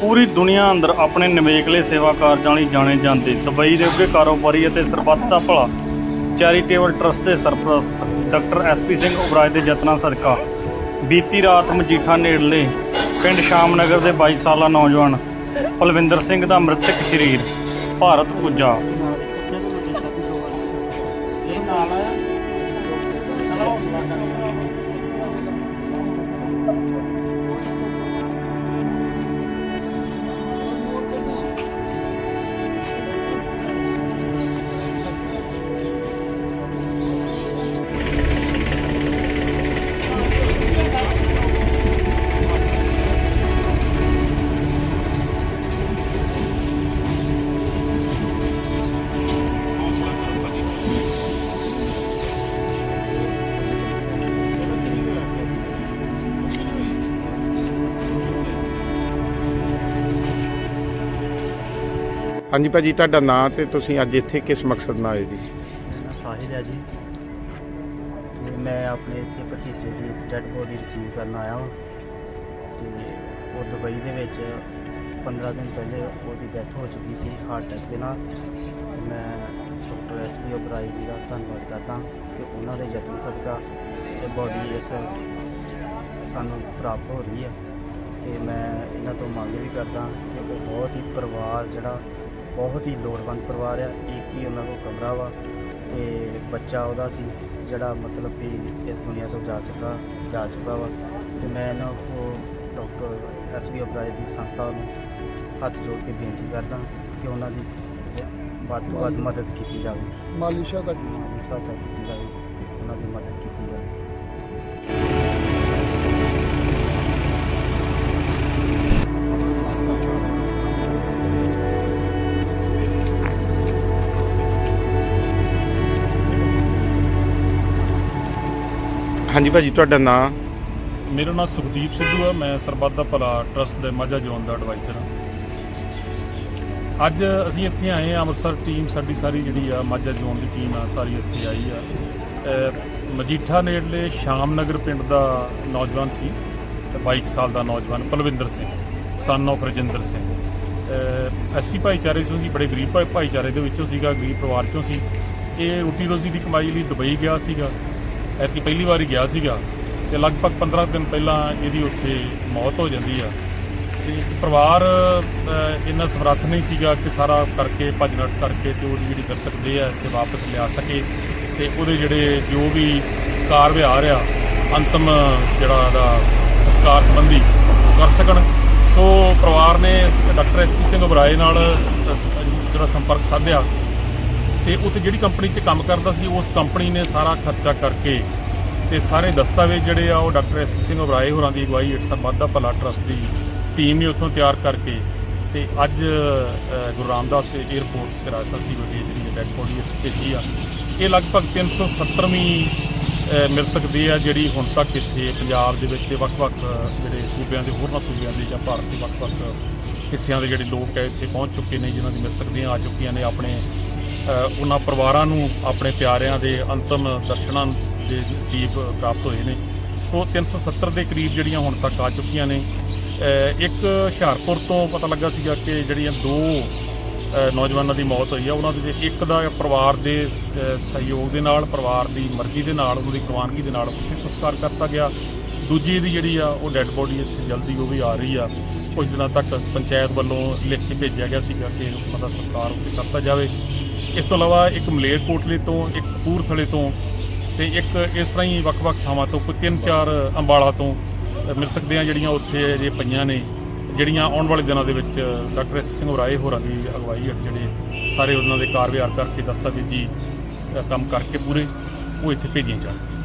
ਪੂਰੀ ਦੁਨੀਆ ਅੰਦਰ ਆਪਣੇ ਨਿਵੇਕਲੇ ਸੇਵਾ ਕਾਰਜਾਂ ਲਈ ਜਾਣੇ ਜਾਂਦੇ। ਦੁਬਈ ਦੇ ਉੱਘੇ ਕਾਰੋਬਾਰੀ ਅਤੇ ਸਰਬੱਤ ਦਾ ਭਲਾ। ਚੈਰੀਟੇਬਲ ਟਰਸਟ ਦੇ ਸਰਪ੍ਰਸਤ doctor S P Singh Oberoi ਦੇ ਯਤਨਾਂ ਸਦਕਾ। ਬੀਤੀ ਰਾਤ ਮਜੀਠਾ ਨੇੜਲੇ ਪਿੰਡ ਸ਼ਾਮਨਗਰ ਦੇ 22 ਸਾਲਾ ਨੌਜਵਾਨ ਪਲਵਿੰਦਰ ਸਿੰਘ ਦਾ ਮ੍ਰਿਤਕ ਸਰੀਰ, ਭਾਰਤ ਪੁੱਜਾ। ਹਾਂਜੀ ਭਾਜੀ, ਤੁਹਾਡਾ ਨਾਂ ਤੇ ਤੁਸੀਂ ਅੱਜ ਇੱਥੇ ਕਿਸ ਮਕਸਦ ਨਾਲ ਆਏ ਜੀ? ਮੇਰਾ ਨਾਮ ਸਾਹਿਲ ਹੈ ਜੀ। ਤੇ ਮੈਂ ਆਪਣੇ ਇੱਥੇ ਭਤੀਜੇ ਦੀ ਡੈੱਡ ਬੋਡੀ ਰਿਸੀਵ ਕਰਨ ਆਇਆ ਹਾਂ ਤੇ ਉਹ ਦੁਬਈ ਦੇ ਵਿੱਚ 15 ਦਿਨ ਪਹਿਲੇ ਉਹਦੀ ਡੈਥ ਹੋ ਚੁੱਕੀ ਸੀ ਹਾਰਟ ਅਟੈਕ ਦੇ ਨਾਲ। ਤੇ ਮੈਂ ਡਾਕਟਰ ਐਸ ਪੀ ਓਬਰਾਈ ਜੀ ਦਾ ਧੰਨਵਾਦ ਕਰਦਾ ਕਿ ਉਹਨਾਂ ਦੇ ਯਤਨ ਸਦਕਾ ਇਹ ਬੋਡੀ ਇਸ ਸਾਨੂੰ ਪ੍ਰਾਪਤ ਹੋ ਰਹੀ ਹੈ। ਤੇ ਮੈਂ ਇਹਨਾਂ ਤੋਂ ਮੰਗ ਵੀ ਕਰਦਾ ਕਿ ਉਹ ਬਹੁਤ ਹੀ ਪਰਿਵਾਰ ਜਿਹੜਾ ਬਹੁਤ ਹੀ ਲੋੜਵੰਦ ਪਰਿਵਾਰ ਆ ਇੱਕ ਹੀ ਉਹਨਾਂ ਕੋਲ ਕਮਰਾ ਵਾ ਤੇ ਬੱਚਾ ਉਹਦਾ ਸੀ ਜਿਹੜਾ ਮਤਲਬ ਕਿ ਇਸ ਦੁਨੀਆ ਤੋਂ ਜਾ ਸਕਾ ਜਾ ਚੁੱਕਾ ਵਾ ਤੇ ਮੈਂ ਇਹਨਾਂ ਕੋ ਡਾਕਟਰ ਐਸ ਵੀ ਅਬਰਾਏ ਦੀ ਸੰਸਥਾ ਨੂੰ ਹੱਥ ਜੋੜ ਕੇ ਬੇਨਤੀ ਕਰਦਾ ਕਿ ਉਹਨਾਂ ਦੀ ਵੱਧ ਤੋਂ ਵੱਧ ਮਦਦ ਕੀਤੀ ਜਾਵੇ। ਮਾਲੀ ਸਹਾਇਤਾ ਕੀਤੀ ਜਾਵੇ ਉਹਨਾਂ ਦੀ ਮਦਦ ਕੀਤੀ ਹਾਂਜੀ ਭਾਜੀ, ਤੁਹਾਡਾ ਨਾਂ? ਮੇਰਾ ਨਾਮ ਸੁਖਦੀਪ ਸਿੱਧੂ ਆ, ਮੈਂ ਸਰਬੱਤ ਦਾ ਭਲਾ ਟਰਸਟ ਦੇ ਮਾਝਾ ਜ਼ੋਨ ਦਾ ਐਡਵਾਈਜ਼ਰ ਹਾਂ। ਅੱਜ ਅਸੀਂ ਇੱਥੇ ਆਏ ਹਾਂ, ਅੰਮ੍ਰਿਤਸਰ ਟੀਮ ਸਾਡੀ ਸਾਰੀ ਜਿਹੜੀ ਆ, ਮਾਝਾ ਜ਼ੋਨ ਦੀ ਟੀਮ ਆ, ਸਾਰੀ ਇੱਥੇ ਆਈ ਆ। ਮਜੀਠਾ ਨੇੜਲੇ ਸ਼ਾਮ ਨਗਰ ਪਿੰਡ ਦਾ ਨੌਜਵਾਨ ਸੀ ਤੇ 22 ਸਾਲ ਦਾ ਨੌਜਵਾਨ, ਪਲਵਿੰਦਰ ਸਿੰਘ ਸਨ of ਰਜਿੰਦਰ ਸਿੰਘ। ਐਸੀ ਭਾਈਚਾਰੇ ਚੋਂ ਸੀ, ਬੜੇ ਗਰੀਬ ਭਾਈ- ਭਾਈਚਾਰੇ ਦੇ ਵਿੱਚੋਂ ਸੀਗਾ, ਗਰੀਬ ਪਰਿਵਾਰ ਚੋਂ ਸੀ। ਇਹ ਰੋਟੀ ਰੋਜ਼ੀ ਦੀ ਕਮਾਈ ਲਈ ਦੁਬਈ ਗਿਆ ਸੀਗਾ। ਐਤਕੀ ਪਹਿਲੀ ਵਾਰੀ ਗਿਆ ਸੀਗਾ ਤੇ ਲਗਭਗ 15 ਦਿਨ ਪਹਿਲਾਂ ਇਹਦੀ ਉੱਥੇ ਮੌਤ ਹੋ ਜਾਂਦੀ ਆ। ਤੇ ਪਰਿਵਾਰ ਇੰਨਾ ਸਮਰੱਥ ਨਹੀਂ ਸੀਗਾ ਕਿ ਸਾਰਾ ਕਰਕੇ ਭੱਜ ਨੱਟ ਕਰਕੇ ਤੇ ਉਹਦੀ ਜਿਹੜੀ ਦਰਤਕ ਦੇ ਆ ਤੇ ਵਾਪਸ ਲਿਆ ਸਕੇ ਤੇ ਉਹਦੇ ਜਿਹੜੇ ਜੋ ਵੀ ਕਾਰ ਵਿਹਾਰ ਆ, ਅੰਤਮ ਜਿਹੜਾ ਉਹਦਾ ਸੰਸਕਾਰ ਸੰਬੰਧੀ ਉਹ ਕਰ ਸਕਣ। ਸੋ ਪਰਿਵਾਰ ਨੇ ਡਾਕਟਰ ਐਸਪੀ ਸਿੰਘ ਉਬਰਾਏ ਨਾਲ ਜਿਹੜਾ ਸੰਪਰਕ ਸਾਧਿਆ। ਤੇ ਉੱਥੇ ਜਿਹੜੀ ਕੰਪਨੀ 'ਚ ਕੰਮ ਕਰਦਾ ਸੀ ਉਸ ਕੰਪਨੀ ਨੇ ਸਾਰਾ ਖਰਚਾ ਕਰਕੇ ਤੇ ਸਾਰੇ ਦਸਤਾਵੇਜ਼ ਜਿਹੜੇ ਆ ਉਹ doctor S P Singh Oberoi ਹੋਰਾਂ ਦੀ ਅਗਵਾਈ ਹੇਠ ਸਰਬੱਤ ਦਾ ਭਲਾ ਟਰਸਟ ਦੀ ਟੀਮ ਨੇ ਉੱਥੋਂ ਤਿਆਰ ਕਰਕੇ ਤੇ ਅੱਜ ਗੁਰੂ ਰਾਮਦਾਸ 에ਅਰਪੋਰਟ ਤੇ ਰਾਜਸਥਾਨ ਸੀ ਵਗੇ ਜਿਹੜੀ ਡੈਡ ਬੋਡੀ ਇਸ ਆ ਇਹ ਲਗਭਗ 370ਵੀਂ ਅ, ਮ੍ਰਿਤਕ ਦੀ ਆ ਜਿਹੜੀ ਹੁਣ ਤੱਕ ਇੱਥੇ ਪੰਜਾਬ ਦੇ ਵਿੱਚ ਤੇ ਵੱਖ-ਵੱਖ ਜਿਹੜੇ ਸੂਬਿਆਂ ਦੇ ਹੋਰਨਾਂ ਸੂਬਿਆਂ ਦੇ ਜਾਂ ਭਾਰਤ ਦੇ ਵੱਖ-ਵੱਖ ਹਿੱਸਿਆਂ ਦੇ ਜਿਹੜੇ ਲੋਕ ਹੈ ਇੱਥੇ ਪਹੁੰਚ ਚੁੱਕੇ ਨੇ ਜਿਨ੍ਹਾਂ ਦੀ ਮ੍ਰਿਤਕ ਦੀਆਂ ਆ ਚੁੱਕੀਆਂ ਨੇ ਆਪਣੇ ਉਹਨਾਂ ਪਰਿਵਾਰਾਂ ਨੂੰ ਆਪਣੇ ਪਿਆਰਿਆਂ ਦੇ ਅੰਤਮ ਦਰਸ਼ਨਾਂ ਦੇ ਨਸੀਬ ਪ੍ਰਾਪਤ ਹੋਏ ਨੇ। ਸੋ 370 ਦੇ ਕਰੀਬ ਜਿਹੜੀਆਂ ਹੁਣ ਤੱਕ ਆ ਚੁੱਕੀਆਂ ਨੇ। ਇੱਕ ਹੁਸ਼ਿਆਰਪੁਰ ਤੋਂ ਪਤਾ ਲੱਗਾ ਸੀਗਾ ਕਿ ਜਿਹੜੀਆਂ ਦੋ ਨੌਜਵਾਨਾਂ ਦੀ ਮੌਤ ਹੋਈ ਆ, ਉਹਨਾਂ ਦੇ ਇੱਕ ਦਾ ਪਰਿਵਾਰ ਦੇ ਸਹਿਯੋਗ ਦੇ ਨਾਲ, ਪਰਿਵਾਰ ਦੀ ਮਰਜ਼ੀ ਦੇ ਨਾਲ ਉਹਨਾਂ ਦੀ ਪ੍ਰਵਾਨਗੀ ਦੇ ਨਾਲ ਉੱਥੇ ਸੰਸਕਾਰ ਕਰਤਾ ਗਿਆ। ਦੂਜੀ ਦੀ ਜਿਹੜੀ ਆ, ਉਹ ਡੈੱਡ ਬੋਡੀ ਇੱਥੇ ਜਲਦੀ ਉਹ ਵੀ ਆ ਰਹੀ ਆ। ਕੁਝ ਦਿਨਾਂ ਤੱਕ ਪੰਚਾਇਤ ਵੱਲੋਂ ਲਿਖ ਕੇ ਭੇਜਿਆ ਗਿਆ ਸੀਗਾ ਕਿ ਉਹਨਾਂ ਦਾ ਸੰਸਕਾਰ ਉੱਥੇ ਕਰਤਾ ਜਾਵੇ। ਇਸ ਤੋਂ ਇਲਾਵਾ ਇੱਕ ਮਲੇਰਕੋਟਲੇ ਤੋਂ ਇੱਕ ਕਪੂਰਥਲੇ ਤੋਂ ਤੇ ਇੱਕ ਇਸ ਤਰ੍ਹਾਂ ਹੀ ਵੱਖ-ਵੱਖ ਥਾਵਾਂ ਤੋਂ ਕੋਈ ਤਿੰਨ ਚਾਰ ਅੰਬਾਲਾ ਤੋਂ ਅ, ਮ੍ਰਿਤਕ ਦੀਆਂ ਜਿਹੜੀਆਂ ਉੱਥੇ ਜੇ ਪਈਆਂ ਨੇ ਜਿਹੜੀਆਂ ਆਉਣ ਵਾਲੇ ਦਿਨਾਂ ਦੇ ਵਿੱਚ ਡਾਕਟਰ ਐਸ ਸਿੰਘ ਉਰਾਏ ਹੋਰਾਂ ਦੀ ਅਗਵਾਈ ਹੇਠ ਜਿਹੜੇ ਸਾਰੇ ਉਹਨਾਂ ਦੇ ਕਾਰ ਵਿਹਾਰ ਕਰਕੇ ਦਸਤਾਵੇਜ਼ੀ ਕੰਮ ਕਰਕੇ ਪੂਰੇ ਉਹ ਇੱਥੇ ਭੇਜੀਆਂ ਜਾਣ।